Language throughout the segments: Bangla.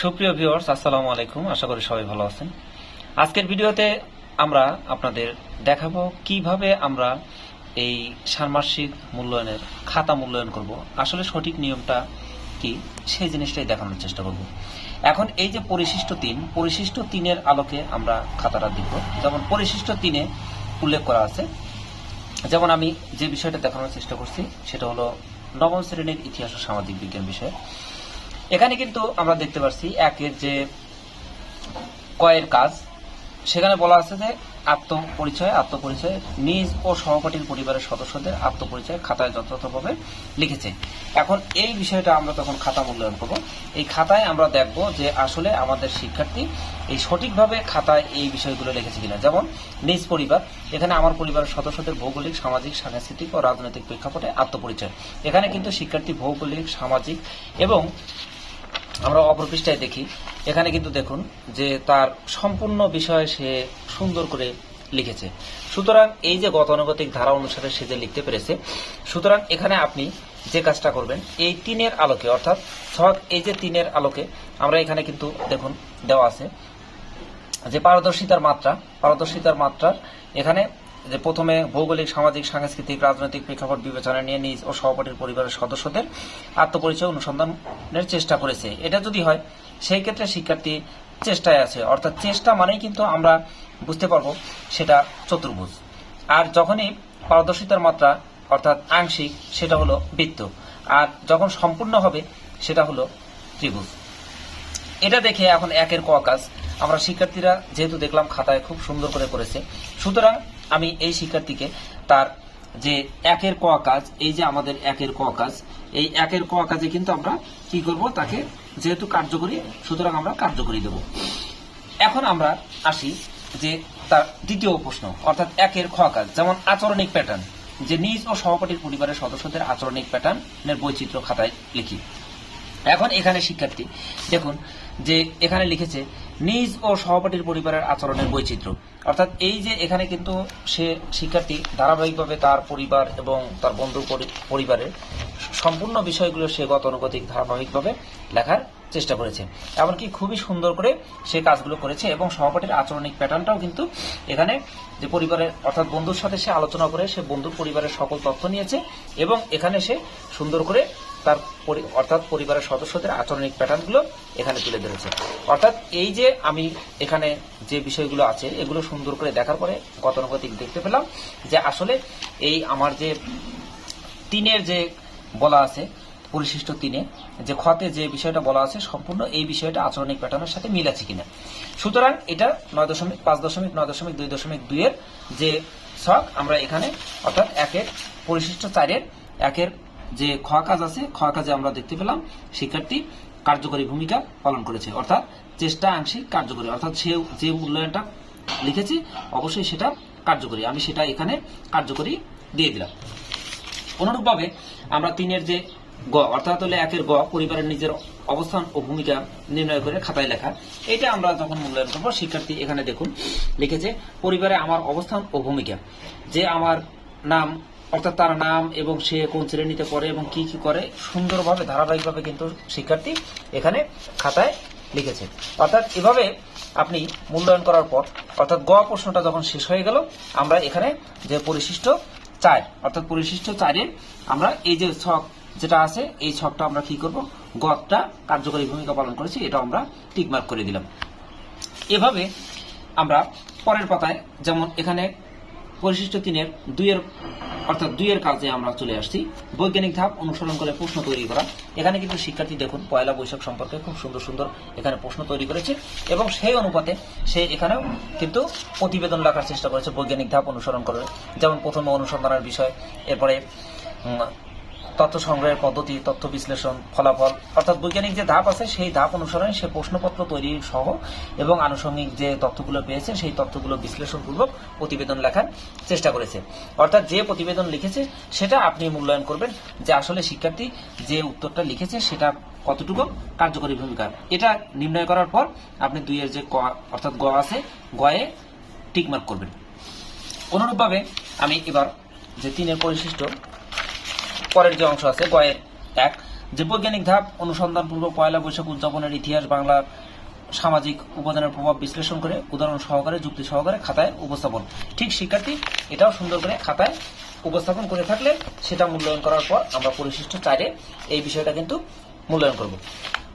সুপ্রিয় ভিউয়ার্স আসসালামু আলাইকুম। আশা করি সবাই ভালো আছেন। আজকের ভিডিওতে আমরা আপনাদের দেখাবো কীভাবে আমরা এই ষান্মাসিক মূল্যায়নের, খাতা মূল্যায়ন করব। আসলে সঠিক নিয়মটা কি? সেই জিনিসটাই দেখানোর চেষ্টা করব। এখন এই যে পরিশিষ্ট তিন, পরিশিষ্ট তিনের আলোকে আমরা খাতাটা দেখব। যেমন পরিশিষ্ট তিনে উল্লেখ করা আছে। যেমন আমি যে বিষয়টা দেখানোর চেষ্টা করছি, সেটা হলো নবম শ্রেণির ইতিহাস ও সামাজিক বিজ্ঞান বিষয়। এখানে কিন্তু আমরা দেখতে পাচ্ছি একের যে কয়ের কাজ, সেখানে বলা আছে যে আত্মপরিচয় আত্মপরিচয় নিজ ও সহপাঠীর পরিবারের সদস্যদের আত্মপরিচয় খাতায় যথাযথভাবে লিখেছে। এখন এই বিষয়টা আমরা তখন খাতা মূল্যায়ন করব। এই খাতায় আমরা দেখব যে আসলে আমাদের শিক্ষার্থী এই সঠিকভাবে খাতায় এই বিষয়গুলো লিখেছে কিনা। যেমন, নিজ পরিবার, এখানে আমার পরিবারের সদস্যদের ভৌগোলিক, সামাজিক, সাংস্কৃতিক ও রাজনৈতিক প্রেক্ষাপটে আত্মপরিচয়। এখানে কিন্তু শিক্ষার্থী ভৌগোলিক, সামাজিক এবং আমরা অপর পৃষ্ঠায় দেখি। এখানে কিন্তু দেখুন যে তার সম্পূর্ণ বিষয় সে সুন্দর করে লিখেছে। সুতরাং এই যে গতানুগতিক ধারা অনুসারে সে যে লিখতে পেরেছে, সুতরাং এখানে আপনি যে কাজটা করবেন, এই তিনের আলোকে, অর্থাৎ ছক এই যে তিনের আলোকে আমরা এখানে কিন্তু দেখুন দেওয়া আছে যে পারদর্শিতার মাত্রা, পারদর্শিতার মাত্রার এখানে যে প্রথমে ভৌগোলিক, সামাজিক, সাংস্কৃতিক, রাজনৈতিক প্রেক্ষাপট বিবেচনা নিয়ে নিজ ও সহপাঠীর পরিবারের সদস্যদের আত্মপরিচয় অনুসন্ধানের চেষ্টা করেছে। এটা যদি হয়, সেই ক্ষেত্রে শিক্ষার্থী চেষ্টায় আছে। অর্থাৎ চেষ্টা মানেই কিন্তু আমরা বুঝতে পারব সেটা চতুর্ভুজ। আর যখনই পারদর্শিতার মাত্রা, অর্থাৎ আংশিক, সেটা হলো বৃত্ত। আর যখন সম্পূর্ণ হবে, সেটা হলো ত্রিভুজ। এটা দেখে এখন একের ক কাজ। আমরা শিক্ষার্থীরা যেহেতু দেখলাম, খাতায় খুব সুন্দর করে করেছে। সুতরাং আমি এই শিক্ষার্থীকে তার যে একের ক কাজ, এই যে আমাদের একের ক কাজ, এই একের ক কাজে কিন্তু আমরা কি করব? তাকে যেহেতু কার্যকরী, সুতরাং আমরা কার্যকরী দেব। এখন আমরা আসি যে তার দ্বিতীয় প্রশ্ন, অর্থাৎ একের খ কাজ, যেমন আচরণিক প্যাটার্ন যে নিজ ও সহপাঠীর পরিবারের সদস্যদের আচরণিক প্যাটার্নের বৈচিত্র্য খাতায় লিখি। এখন এখানে শিক্ষার্থী, দেখুন যে এখানে লিখেছে নিজ ও সহপাঠীর পরিবারের আচরণের বৈচিত্র্য। অর্থাৎ এই যে এখানে কিন্তু সে শিক্ষার্থী ধারাবাহিকভাবে তার পরিবার এবং তার বন্ধু পরিবারের সম্পূর্ণ বিষয়গুলো সে গতানুগতিক ধারাবাহিকভাবে লেখার চেষ্টা করেছে। এমনকি খুবই সুন্দর করে সে কাজগুলো করেছে এবং সহপাঠীর আচরণিক প্যাটার্নটাও কিন্তু এখানে যে পরিবারের, অর্থাৎ বন্ধুর সাথে সে আলোচনা করে সে বন্ধুর পরিবারের সকল তথ্য নিয়েছে এবং এখানে সে সুন্দর করে তার অর্থাৎ পরিবারের সদস্যদের আচরণিক প্যাটার্নগুলো এখানে তুলে ধরেছে। অর্থাৎ এই যে আমি এখানে যে বিষয়গুলো আছে, এগুলো সুন্দর করে দেখার পরে গতানুগতিক দেখতে পেলাম যে আসলে এই আমার যে তিনের যে বলা আছে পরিশিষ্ট তিনে যে ক্ষতে যে বিষয়টা বলা আছে, সম্পূর্ণ এই বিষয়টা আচরণিক প্যাটার্নের সাথে মিল আছে কিনা। সুতরাং এটা নয় দশমিক, পাঁচ দশমিক, নয় দশমিক, দুই দশমিক দুইয়ের যে ছক আমরা এখানে, অর্থাৎ একের পরিশিষ্ট চারের, একের যে খ কাজ আছে খ কাজে আমরা দেখতে পেলাম শিক্ষার্থী কার্যকরী ভূমিকা পালন করেছে। অর্থাৎ চেষ্টা আংশিক কার্যকরী, অর্থাৎ সে, যে মূল্যায়নটা লিখেছি, অবশ্যই সেটা কার্যকরী। আমি সেটা এখানে কার্যকরী দিয়ে দিলাম। অনুরূপভাবে আমরা তিনের যে গ, অর্থাৎ হলে একের গ, পরিবারের নিজের অবস্থান ও ভূমিকা নির্ণয় করে খাতায় লেখা। এটা আমরা যখন মূল্যায়ন করব, শিক্ষার্থী এখানে দেখুন, লিখেছে, পরিবারে আমার অবস্থান ও ভূমিকা। যে আমার নাম অর্থাৎ তার নাম এবং সে কোন শ্রেণীতে পড়ে এবং কি কি করে, সুন্দরভাবে, ধারাবাহিকভাবে কিন্তু শিক্ষার্থী এখানে খাতায় লিখেছে। অর্থাৎ এভাবে আপনি মূল্যায়ন করার পর, অর্থাৎ গ প্রশ্নটা যখন শেষ হয়ে গেল, আমরা এখানে যে পরিশিষ্ট চার, অর্থাৎ পরিশিষ্ট চারে আমরা এই যে ছক যেটা আছে, এই ছকটা আমরা কি করব? গতটা কার্যকরী ভূমিকা পালন করেছি এটা আমরা টিকমার্ক করে দিলাম। এভাবে আমরা পরের পাতায়, যেমন এখানে পরিশিষ্ট তিনের দুইয়ের, অর্থাৎ দুইয়ের কাজে আমরা চলে আসছি, বৈজ্ঞানিক ধাপ অনুসরণ করে প্রশ্ন তৈরি করা। এখানে কিন্তু শিক্ষার্থী দেখুন, পয়লা বৈশাখ সম্পর্কে খুব সুন্দর সুন্দর এখানে প্রশ্ন তৈরি করেছে এবং সেই অনুপাতে সে এখানেও কিন্তু প্রতিবেদন লেখার চেষ্টা করেছে বৈজ্ঞানিক ধাপ অনুসরণ করে। যেমন প্রথমে অনুসন্ধানের বিষয়, এরপরে তথ্য সংগ্রহের পদ্ধতি, তথ্য বিশ্লেষণ ফলাফল, অর্থাৎ বৈজ্ঞানিক যে ধাপ আছে, সেই ধাপ অনুসরণে সে প্রশ্নপত্র তৈরি সহ এবং আনুষঙ্গিক যে তথ্যগুলো পেয়েছে, সেই তথ্যগুলো বিশ্লেষণপূর্বক প্রতিবেদন লেখার চেষ্টা করেছে। অর্থাৎ যে প্রতিবেদন লিখেছে, সেটা আপনি মূল্যায়ন করবেন যে আসলে শিক্ষার্থী যে উত্তরটা লিখেছে, সেটা কতটুকু কার্যকরী ভূমিকা। এটা নির্ণয় করার পর আপনি দুইয়ের যে ক, অর্থাৎ গ আছে, গয়ে টিকমার্ক করবেন। অনুরূপভাবে আমি এবার যে তিনের পরিশিষ্ট পরের যে অংশ আছে, গয়ের এক। যে বৈজ্ঞানিক ধাপ অনুসন্ধানপূর্বক পয়লা বৈশাখ উদযাপনের ইতিহাস বাংলার সামাজিক উপাদানের প্রভাব বিশ্লেষণ করে উদাহরণ সহকারে, যুক্তি সহকারে খাতায় উপস্থাপন। ঠিক শিক্ষার্থী, এটাও সুন্দর করে খাতায় উপস্থাপন করে থাকলে সেটা মূল্যায়ন করার পর আমরা পরিশিষ্ট চারে এই বিষয়টা কিন্তু মূল্যায়ন করব।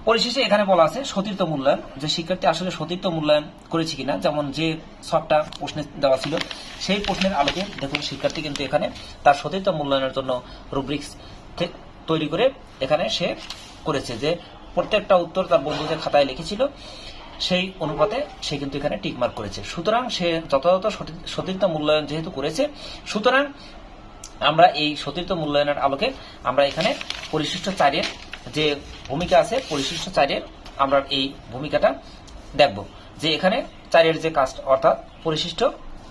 পরিশেষে এখানে বলা আছে সতীর্থ মূল্যায়ন, যে শিক্ষার্থী আসলে সতীর্থ মূল্যায়ন করেছে কিনা। যেমন যে সবটা প্রশ্নে দেওয়া ছিল, সেই প্রশ্নের আলোকে দেখুন শিক্ষার্থী কিন্তু এখানে তার সতীর্থ মূল্যায়নের জন্য রুব্রিক্স তৈরি করে এখানে সে করেছে যে প্রত্যেকটা উত্তর তার বন্ধুদের খাতায় লিখেছিল, সেই অনুপাতে সে কিন্তু এখানে টিকমার্ক করেছে। সুতরাং সে যথাযথ সতী- সতীর্থ মূল্যায়ন যেহেতু করেছে, সুতরাং আমরা এই সতীর্থ মূল্যায়নের আলোকে আমরা এখানে পরিশিষ্ট চারের যে ভূমিকা আছে পরিশিষ্ট চারের আমরা এই ভূমিকাটা দেখব। যে এখানে চারের যে কাজ অর্থাৎ পরিশিষ্ট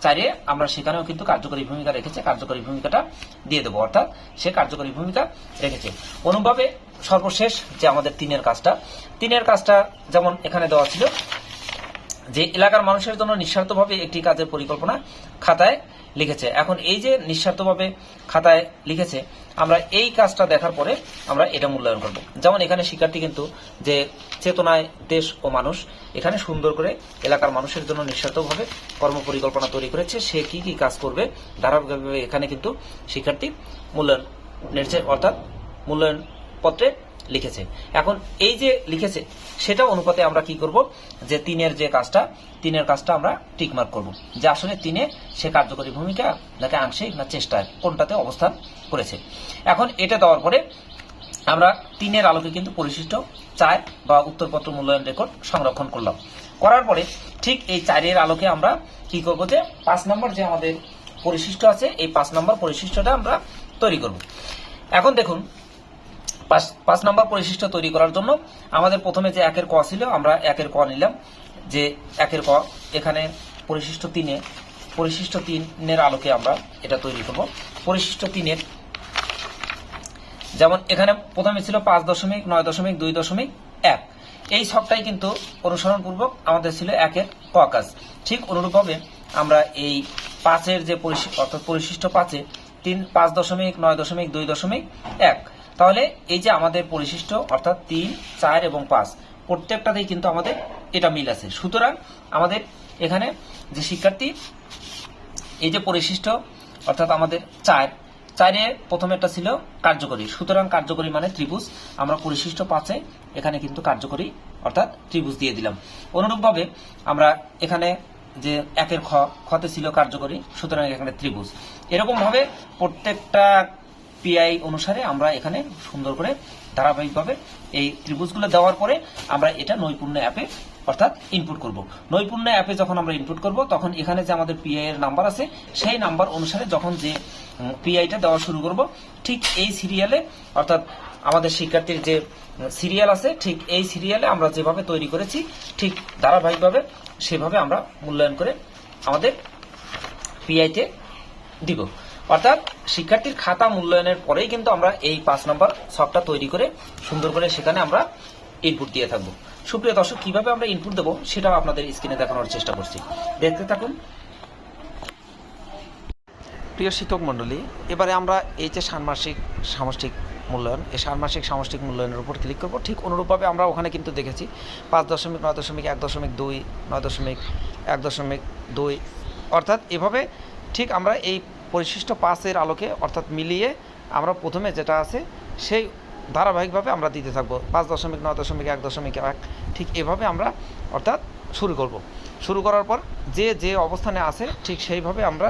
চারে আমরা সেখানেও কিন্তু কার্যকরী ভূমিকা রেখেছে, কার্যকরী ভূমিকাটা দিয়ে দেবো। অর্থাৎ সে কার্যকরী ভূমিকা রেখেছে। অনুভাবে সর্বশেষ যে আমাদের তিনের কাজটা তিনের কাজটা যেমন এখানে দেওয়া ছিল, যে এলাকার মানুষের জন্য নিঃস্বার্থভাবে একটি কাজের পরিকল্পনা খাতায় লিখেছে। এখন এই যে নিঃস্বার্থভাবে খাতায় লিখেছে আমরা এই কাজটা দেখার পরে আমরা এটা মূল্যায়ন করব। যেমন এখানে শিক্ষার্থী কিন্তু যে চেতনায় দেশ ও মানুষ, এখানে সুন্দর করে এলাকার মানুষের জন্য নিঃস্বার্থভাবে কর্ম পরিকল্পনা তৈরি করেছে, সে কি কি কাজ করবে, ধারাবাহিকভাবে এখানে কিন্তু শিক্ষার্থী মূল্যায়ন নিচ্ছে অর্থাৎ মূল্যায়ন পত্রে লিখেছে এখন এই যে লিখেছে সেটা অনুপাতে আমরা কি করব? যে তিনের যে কাজটা, তিনের কাজটা আমরা টিকমার্ক করব। যে আসলে তিনে সে কার্যকরী ভূমিকা, নাকি আংশিক না চেষ্টায়, কোনটাতে অবস্থান করেছে। এখন এটা দেওয়ার পরে আমরা তিনের আলোকে কিন্তু পরিশিষ্ট চার বা উত্তরপত্র মূল্যায়ন রেকর্ড সংরক্ষণ করলাম। করার পরে ঠিক এই চারের আলোকে আমরা কি করব যে পাঁচ নম্বর যে আমাদের পরিশিষ্ট আছে, এই পাঁচ নম্বর পরিশিষ্টটা আমরা তৈরি করব। এখন দেখুন পাঁচ পাঁচ নম্বর পরিশিষ্ট তৈরি করার জন্য আমাদের প্রথমে যে একের ক ছিল, আমরা একের ক নিলাম। যে একের ক, এখানে পরিশিষ্ট তিনে, পরিশিষ্ট তিনের আলোকে আমরা এটা তৈরি করব। পরিশিষ্ট তিনের, যেমন এখানে প্রথমে ছিল পাঁচ দশমিক, নয় দশমিক, দুই দশমিক, এক। এই সবটাই কিন্তু অনুসরণপূর্বক আমাদের ছিল একের ক কাজ। ঠিক অনুরূপভাবে আমরা এই পাঁচের যে অর্থাৎ পরিশিষ্ট পাঁচে তিন, পাঁচ দশমিক, নয় দশমিক, দুই দশমিক, এক। তাহলে এই যে আমাদের পরিশিষ্ট, অর্থাৎ তিন, চার এবং পাঁচ, প্রত্যেকটাতেই কিন্তু আমাদের এটা মিল আছে। সুতরাং আমাদের এখানে যে শিক্ষার্থী, এই যে পরিশিষ্ট, অর্থাৎ আমাদের চার, চারে প্রথমেরটা ছিল কার্যকরী। সুতরাং কার্যকরী মানে ত্রিভুজ। আমরা পরিশিষ্ট পাঁচে এখানে কিন্তু কার্যকরী, অর্থাৎ ত্রিভুজ দিয়ে দিলাম। অনুরূপভাবে আমরা এখানে যে একের খ, খতে ছিল কার্যকরী, সুতরাং এখানে ত্রিভুজ। এরকম ভাবে প্রত্যেকটা পিআই অনুসারে আমরা এখানে সুন্দর করে ধারাবাহিকভাবে এই ত্রিভুজগুলো দেওয়ার পরে আমরা এটা নৈপুণ্য অ্যাপে অর্থাৎ ইনপুট করব। নৈপুণ্য অ্যাপে যখন আমরা ইনপুট করব, তখন এখানে যে আমাদের পিআই এর নাম্বার আছে, সেই নাম্বার অনুসারে যখন যে পিআইটা দেওয়া শুরু করব, ঠিক এই সিরিয়ালে অর্থাৎ আমাদের শিক্ষার্থীর যে সিরিয়াল আছে, ঠিক এই সিরিয়ালে আমরা যেভাবে তৈরি করেছি, ঠিক ধারাবাহিকভাবে সেভাবে আমরা মূল্যায়ন করে আমাদের পিআইতে দিব। অর্থাৎ শিক্ষার্থীর খাতা মূল্যায়নের পরেই কিন্তু আমরা এই পাঁচ নম্বর ছকটা তৈরি করে সুন্দর করে সেখানে আমরা ইনপুট দিয়ে থাকব। সুপ্রিয় দর্শক, কীভাবে আমরা ইনপুট দেবো সেটাও আপনাদের স্ক্রিনে দেখানোর চেষ্টা করছি। দেখতে থাকুন। প্রিয় শিক্ষক মণ্ডলী, এবারে আমরা এই যে ষান্মাসিক সামষ্টিক মূল্যায়ন, এই ষান্মাসিক সামষ্টিক মূল্যায়নের উপর ক্লিক করব। ঠিক অনুরূপভাবে আমরা ওখানে কিন্তু দেখেছি পাঁচ দশমিক, নয় দশমিক, এক দশমিক দুই, নয় দশমিক, এক দশমিক দুই। অর্থাৎ এভাবে ঠিক আমরা এই পরিশিষ্ট পাঁচের আলোকে অর্থাৎ মিলিয়ে আমরা প্রথমে যেটা আছে, সেই ধারাবাহিকভাবে আমরা দিতে থাকব। পাঁচ দশমিক, নয় দশমিক, এক দশমিক, এক। ঠিক এভাবে আমরা অর্থাৎ শুরু করব। শুরু করার পর যে যে অবস্থানে আছে, ঠিক সেইভাবে আমরা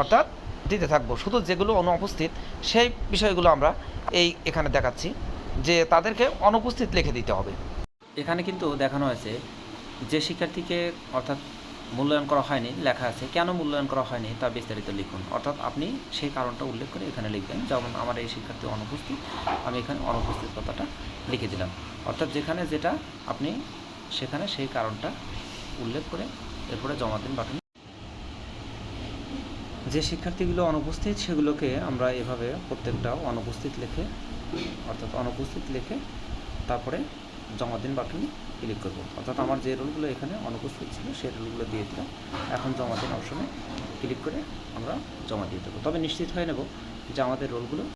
অর্থাৎ দিতে থাকব। শুধু যেগুলো অনুপস্থিত, সেই বিষয়গুলো আমরা এই এখানে দেখাচ্ছি যে তাদেরকে অনুপস্থিত লিখে দিতে হবে। এখানে কিন্তু দেখানো হয়েছে যে শিক্ষার্থীকে অর্থাৎ মূল্যায়ন করা হয়নি, লেখা আছে। কেন মূল্যায়ন করা হয়নি তা বিস্তারিত লিখুন। অর্থাৎ আপনি সেই কারণটা উল্লেখ করে এখানে লিখবেন। যেমন আমার এই শিক্ষার্থী অনুপস্থিত, আমি এখানে অনুপস্থিত কথাটা লিখে দিলাম। অর্থাৎ যেখানে যেটা আপনি সেখানে সেই কারণটা উল্লেখ করে এরপরে জমা দিন বাটন যে শিক্ষার্থীগুলো অনুপস্থিত, সেগুলোকে আমরা এভাবে প্রত্যেকটা অনুপস্থিত লিখে, অর্থাৎ অনুপস্থিত লিখে তারপরে জমা দিন বাটনে ক্লিক করব। অর্থাৎ আমার যে রোলগুলো এখানে অনুপস্থিত ছিল, সেই রোলগুলো দিয়ে দিলাম। এখন জমা দিন অপশনে ক্লিক করে আমরা জমা দিয়ে দেবো। তবে নিশ্চিত হয়ে নেব যে আমাদের রোলগুলো